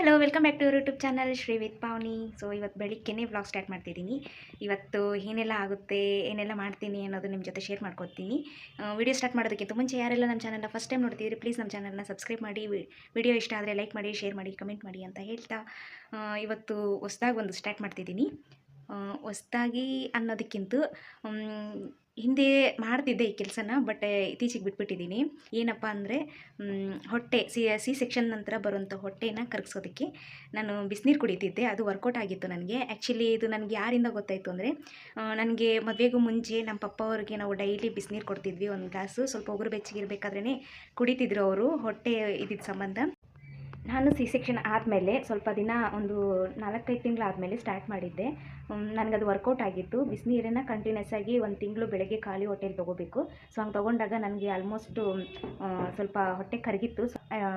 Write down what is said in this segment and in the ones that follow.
Hello welcome back to YouTube channel Shri with Pavani so ಇವತ್ತು ಬೆಳಿಗ್ಗೆನೇ vlog start ಮಾಡ್ತಿದ್ದೀನಿ. ಇವತ್ತು ಏನೆಲ್ಲ ಆಗುತ್ತೆ, ಏನೆಲ್ಲ ಮಾಡ್ತೀನಿ ಅನ್ನೋದು ನಿಮ್ಮ ಜೊತೆ ಶೇರ್ ಮಾಡ್ಕೊತೀನಿ ವಿಡಿಯೋ ಸ್ಟಾರ್ಟ್ ಮಾಡೋದಕ್ಕಿಂತ ಮುಂಚೆ ಯಾರೆಲ್ಲ ನಮ್ಮ ಚಾನಲ್ನ ಫಸ್ಟ್ ಟೈಮ್ ನೋಡ್ತಿದ್ದೀರಿ ಪ್ಲೀಸ್ ನಮ್ಮ ಚಾನಲ್ನ ಸಬ್ಸ್ಕ್ರೈಬ್ ಮಾಡಿ ವಿಡಿಯೋ ಇಷ್ಟ ಆದರೆ ಲೈಕ್ ಮಾಡಿ ಶೇರ್ ಮಾಡಿ ಕಮೆಂಟ್ ಮಾಡಿ ಅಂತ ಹೇಳ್ತಾ ಇವತ್ತು ಹೊಸ್ದಾಗಿ ಒಂದು ಸ್ಟಾರ್ಟ್ ಮಾಡ್ತಿದ್ದೀನಿ. ಹೊಸ್ದಾಗಿ ಅನ್ನೋದಕ್ಕಿಂತ ಹಿಂದೆ ಮಾಡ್ತಿದ್ದೆ ಈ ಕೆಲಸನ, ಬಟ್ ಇತ್ತೀಚೆಗೆ ಬಿಟ್ಬಿಟ್ಟಿದ್ದೀನಿ ಏನಪ್ಪ ಅಂದರೆ ಹೊಟ್ಟೆ, ಸಿ ಸಿ ಸೆಕ್ಷನ್ ನಂತರ ಬರುವಂಥ ಹೊಟ್ಟೆನ ಕರಗಿಸೋದಕ್ಕೆ ನಾನು ಬಿಸಿನೀರು ಕುಡಿತಿದ್ದೆ. ಅದು ವರ್ಕೌಟ್ ಆಗಿತ್ತು ನನಗೆ. ಆ್ಯಕ್ಚುಲಿ ಇದು ನನಗೆ ಯಾರಿಂದ ಗೊತ್ತಾಯಿತು ಅಂದರೆ ನನಗೆ ಮದುವೆಗೂ ಮುಂಚೆ ನಮ್ಮ ಪಪ್ಪ ಅವ್ರಿಗೆ ನಾವು ಡೈಲಿ ಬಿಸಿನೀರು ಕೊಡ್ತಿದ್ವಿ ಒಂದು ಗ್ಲಾಸು. ಸ್ವಲ್ಪ ಉಗುರು ಬೆಚ್ಚಗಿರಬೇಕಾದ್ರೇ ಕುಡಿತಿದ್ರು ಅವರು. ಹೊಟ್ಟೆ ಇದ್ದಿದ್ದ ಸಂಬಂಧ. ನಾನು ಸಿ ಸೆಕ್ಷನ್ ಆದಮೇಲೆ ಸ್ವಲ್ಪ ದಿನ ಒಂದು ನಾಲ್ಕೈದು ತಿಂಗಳಾದಮೇಲೆ ಸ್ಟಾರ್ಟ್ ಮಾಡಿದ್ದೆ. ನನಗದು ವರ್ಕೌಟ್ ಆಗಿತ್ತು. ಬಿಸಿನೀರನ್ನು ಕಂಟಿನ್ಯೂಸ್ ಆಗಿ ಒಂದು ತಿಂಗಳು ಬೆಳಗ್ಗೆ ಖಾಲಿ ಹೊಟ್ಟೆಲಿ ತೊಗೋಬೇಕು. ಸೊ ಹಂಗೆ ತೊಗೊಂಡಾಗ ನನಗೆ ಆಲ್ಮೋಸ್ಟು ಸ್ವಲ್ಪ ಹೊಟ್ಟೆ ಕರಗಿತ್ತು.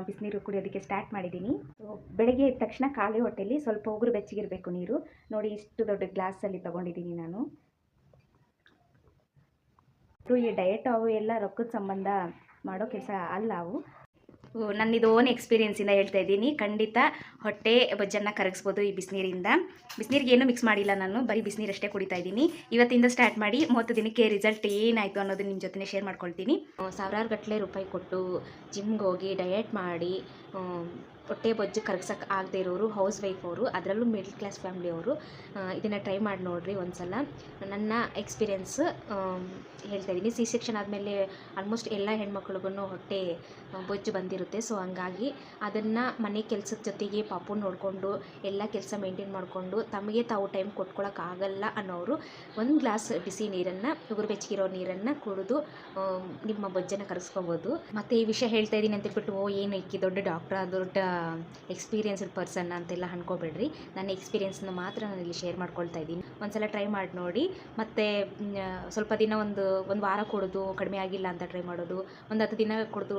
ಬಿಸಿನೀರು ಕುಡಿಯೋದಕ್ಕೆ ಸ್ಟಾರ್ಟ್ ಮಾಡಿದ್ದೀನಿ. ಸೊ ಬೆಳಗ್ಗೆ ಎದ್ದ ತಕ್ಷಣ ಖಾಲಿ ಹೊಟ್ಟೆಲಿ ಸ್ವಲ್ಪ ಉಗುರು ಬೆಚ್ಚಗಿರಬೇಕು ನೀರು. ನೋಡಿ, ಇಷ್ಟು ದೊಡ್ಡ ಗ್ಲಾಸಲ್ಲಿ ತೊಗೊಂಡಿದ್ದೀನಿ ನಾನು. ಈ ಡಯಟ್ ಅವು ಎಲ್ಲ ರೊಕ್ಕದ ಸಂಬಂಧ ಮಾಡೋ ಕೆಲಸ ಅಲ್ಲ ಅವು. ನನ್ನಿದು ಓನ್ ಎಕ್ಸ್ಪೀರಿಯೆನ್ಸಿಂದ ಹೇಳ್ತಾ ಇದ್ದೀನಿ. ಖಂಡಿತ ಹೊಟ್ಟೆ ಬಜ್ಜನ್ನ ಕರಗಿಸ್ಬೋದು ಈ ಬಿಸಿನೀರಿಂದ. ಬಿಸಿನೀರಿಗೆ ಏನೂ ಮಿಕ್ಸ್ ಮಾಡಿಲ್ಲ ನಾನು, ಬರೀ ಬಿಸಿನೀರಷ್ಟೇ ಕುಡಿತಾ ಇದ್ದೀನಿ. ಇವತ್ತಿಂದ ಸ್ಟಾರ್ಟ್ ಮಾಡಿ ಮೂವತ್ತು ದಿನಕ್ಕೆ ರಿಸಲ್ಟ್ ಏನಾಯಿತು ಅನ್ನೋದು ನಿಮ್ಮ ಜೊತೆ ಶೇರ್ ಮಾಡ್ಕೊಳ್ತೀನಿ. ಸಾವಿರಾರು ಗಟ್ಟಲೆ ರೂಪಾಯಿ ಕೊಟ್ಟು ಜಿಮ್ಗೆ ಹೋಗಿ ಡಯಟ್ ಮಾಡಿ ಹೊಟ್ಟೆ ಬೊಜ್ಜು ಕರಗ್ಸಕ್ಕೆ ಆಗದೆ ಇರೋರು ಹೌಸ್ ವೈಫ್ ಅವರು, ಅದರಲ್ಲೂ ಮಿಡ್ಲ್ ಕ್ಲಾಸ್ ಫ್ಯಾಮ್ಲಿಯವರು ಇದನ್ನು ಟ್ರೈ ಮಾಡಿ ನೋಡಿರಿ ಒಂದ್ಸಲ. ನನ್ನ ಎಕ್ಸ್ಪೀರಿಯೆನ್ಸ್ ಹೇಳ್ತಾ ಇದ್ದೀನಿ. ಸಿ ಸೆಕ್ಷನ್ ಆದಮೇಲೆ ಆಲ್ಮೋಸ್ಟ್ ಎಲ್ಲ ಹೆಣ್ಮಕ್ಳಿಗೂ ಹೊಟ್ಟೆ ಬೊಜ್ಜು ಬಂದಿರುತ್ತೆ. ಸೊ ಹಂಗಾಗಿ ಅದನ್ನು ಮನೆ ಕೆಲಸದ ಜೊತೆಗೆ ಪಾಪು ನೋಡಿಕೊಂಡು, ಎಲ್ಲ ಕೆಲಸ ಮೇಂಟೈನ್ ಮಾಡಿಕೊಂಡು, ತಮಗೆ ತಾವು ಟೈಮ್ ಕೊಟ್ಕೊಳ್ಳೋಕ್ಕಾಗಲ್ಲ ಅನ್ನೋರು ಒಂದು ಗ್ಲಾಸ್ ಬಿಸಿ ನೀರನ್ನು, ಉಗುರು ಬೆಚ್ಚಗಿರೋ ನೀರನ್ನು ಕುಡಿದು ನಿಮ್ಮ ಬೊಜ್ಜನ್ನು ಕರೆಸ್ಕೊಬೋದು ಮತ್ತು ಈ ವಿಷಯ ಹೇಳ್ತಾ ಇದ್ದೀನಿ ಅಂತ ಹೇಳ್ಬಿಟ್ಟು, ಓ, ಏನು ಇಕ್ಕಿ ದೊಡ್ಡ ಡಾಕ್ಟ್ರ ದೊಡ್ಡ ಎಕ್ಸ್ಪೀರಿಯನ್ಸ್ಡ್ ಪರ್ಸನ್ ಅಂತೆಲ್ಲ ಅನ್ಕೋಬೇಡ್ರಿ. ನನ್ನ ಎಕ್ಸ್ಪೀರಿಯನ್ಸ್ನ ಮಾತ್ರ ನಾನು ಇಲ್ಲಿ ಶೇರ್ ಮಾಡ್ಕೊಳ್ತಾ ಇದ್ದೀನಿ. ಒಂದ್ಸಲ ಟ್ರೈ ಮಾಡಿ ನೋಡಿ. ಮತ್ತು ಸ್ವಲ್ಪ ದಿನ ಒಂದು ಒಂದು ವಾರ ಕೊಡೋದು, ಕಡಿಮೆ ಆಗಿಲ್ಲ ಅಂತ ಟ್ರೈ ಮಾಡೋದು. ಒಂದು ಹತ್ತು ದಿನ ಕುಡಿದು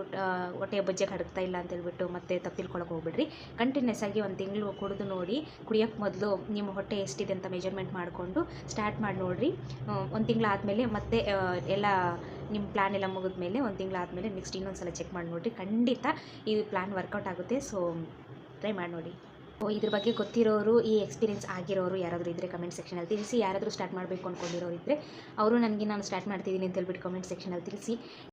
ಹೊಟ್ಟೆ ಬಜ್ಜೆ ಕಡಗ್ತಾ ಇಲ್ಲ ಅಂತ ಹೇಳ್ಬಿಟ್ಟು ಮತ್ತೆ ತಪ್ಪು ತಿಳ್ಕೊಳಕ್ಕೆ ಹೋಗ್ಬೇಡ್ರಿ. ಕಂಟಿನ್ಯೂಸ್ ಆಗಿ ಒಂದು ತಿಂಗಳು ಕುಡಿದು ನೋಡಿ ಕುಡಿಯೋಕ್ಕೆ ಮೊದಲು ನಿಮ್ಮ ಹೊಟ್ಟೆ ಎಷ್ಟಿದೆ ಅಂತ ಮೆಜರ್ಮೆಂಟ್ ಮಾಡಿಕೊಂಡು ಸ್ಟಾರ್ಟ್ ಮಾಡಿ ನೋಡಿರಿ. ಒಂದು ತಿಂಗಳಾದಮೇಲೆ ಮತ್ತೆ ಎಲ್ಲ ನಿಮ್ಮ ಪ್ಲ್ಯಾನ್ ಎಲ್ಲ ಮುಗಿದ ಮೇಲೆ ಒಂದು ತಿಂಗಳಾದಮೇಲೆ ನೆಕ್ಸ್ಟ್ ಇನ್ನೊಂದು ಸಲ ಚೆಕ್ ಮಾಡಿ ನೋಡಿರಿ. ಖಂಡಿತ ಈ ಪ್ಲ್ಯಾನ್ ವರ್ಕೌಟ್ ಆಗುತ್ತೆ ಸೊ ಟ್ರೈ ಮಾಡಿ ನೋಡಿ. ಓ ಇದ್ರ ಬಗ್ಗೆ ಗೊತ್ತಿರೋರು, ಈ ಎಕ್ಸ್ಪೀರಿಯನ್ಸ್ ಆಗಿರೋರು ಯಾರಾದರೂ ಇದ್ದರೆ ಕಮೆಂಟ್ ಸೆಕ್ಷನಲ್ಲಿ ತಿಳಿಸಿ. ಯಾರಾದರೂ ಸ್ಟಾರ್ಟ್ ಮಾಡಬೇಕು ಅಂದ್ಕೊಂಡಿರೋರು ಇದ್ದರೆ ಅವರು ನನಗೆ ನಾನು ಸ್ಟಾರ್ಟ್ ಮಾಡ್ತಿದ್ದೀನಿ ಅಂತ ಹೇಳ್ಬಿಟ್ಟು ಕಮೆಂಟ್ ಸೆಕ್ಷನಲ್ಲಿ ತಿಳಿಸಿ.